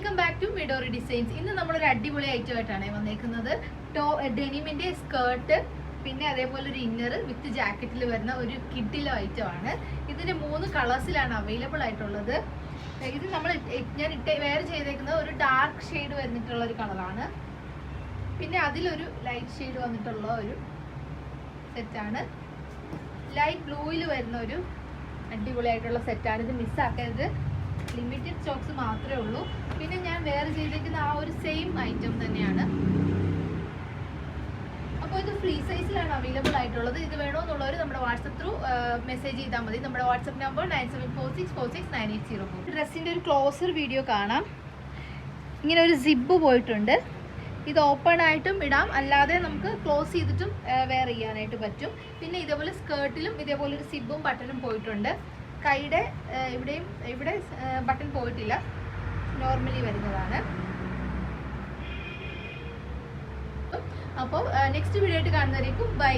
Welcome back to Midori designs ഇന്ന് നമ്മളൊരു അടിപൊളി ഐറ്റം ആയിട്ടാണ് വന്നേക്കുന്നത്. ടോ ഡെനിമിന്റെ സ്കേർട്ട് പിന്നെ അതേപോലെ ഒരു ഇന്നർ വിത്ത് ജാക്കറ്റിൽ വരുന്ന ഒരു കിഡിലോ ഐറ്റം ആണ്. ഇതിന്റെ മൂന്ന് കളേഴ്സിലാണ് അവൈലബിൾ ആയിട്ടുള്ളത്. ഇത് നമ്മൾ ഞാൻ ഇട്ട് വെയർ ചെയ്തേക്കുന്നത് ഒരു ഡാർക്ക് ഷെയ്ഡ് വന്നിട്ടുള്ള ഒരു കളറാണ് പിന്നെ അതിലൊരു ലൈറ്റ് ഷെയ്ഡ് വന്നിട്ടുള്ള ഒരു സെറ്റാണ് ലൈറ്റ് ബ്ലൂയിൽ വരുന്ന ഒരു അടിപൊളിയായിട്ടുള്ള സെറ്റാണ് ഇത് മിസ്സാക്കരുത് ലിമിറ്റഡ് സ്റ്റോക്സ് മാത്രമേ ഉള്ളൂ. പിന്നെ ഞാൻ വേറെ ചെയ്തിരിക്കുന്ന ആ ഒരു സെയിം ഐറ്റം തന്നെയാണ്. അപ്പോൾ ഇത് ഫ്രീ സൈസിലാണ് അവൈലബിൾ ആയിട്ടുള്ളത്. ഇത് വേണമെന്നുള്ളവർ നമ്മുടെ വാട്സപ്പ് ത്രൂ മെസ്സേജ് ചെയ്താൽ മതി. നമ്മുടെ WhatsApp number nine seven four six four six nine eight zero four ഡ്രസ്സിന്റെ ഒരു ക്ലോസർ വീഡിയോ കാണാം. ഇങ്ങനെ ഒരു സിബ് പോയിട്ടുണ്ട്. ഇത് ഓപ്പൺ ആയിട്ടും ഇടാം. അല്ലാതെ നമുക്ക് ക്ലോസ് ചെയ്തിട്ടും വെയർ ചെയ്യാനായിട്ട് പറ്റും. പിന്നെ ഇതേപോലെ സ്കേർട്ടിലും ഇതേപോലെ ഒരു സിബും ബട്ടനും പോയിട്ടുണ്ട്. കൈയുടെ ഇവിടെയും ഇവിടെ ബട്ടൺ പോയിട്ടില്ല. നോർമലി വരുന്നതാണ്. അപ്പോൾ നെക്സ്റ്റ് വീഡിയോ ആയിട്ട് കാണുന്നവരേക്കും ബൈ.